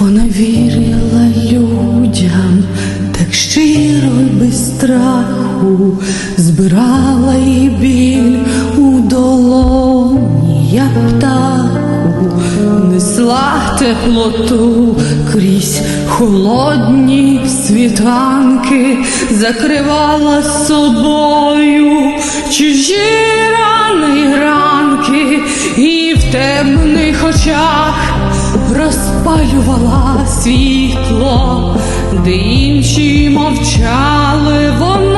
Вона вірила людям так щиро й без страху, збирала і біль у долоні, як птаху, несла теплоту крізь холодні світанки, закривала собою чужі рани ранки і в темних очах розпалювала світло, де інші мовчали, вона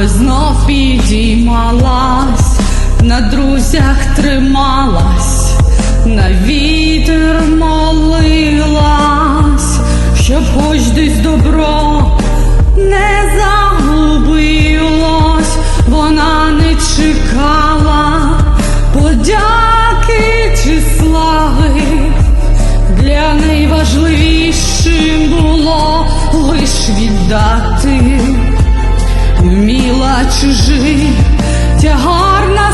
але знов підіймалась, на друзях трималась, на вітер молилась, щоб хоч десь добро не загубилось, вона не чекала подяки чи слави. Для найважливішим було лиш віддати, тіла чужих тягар на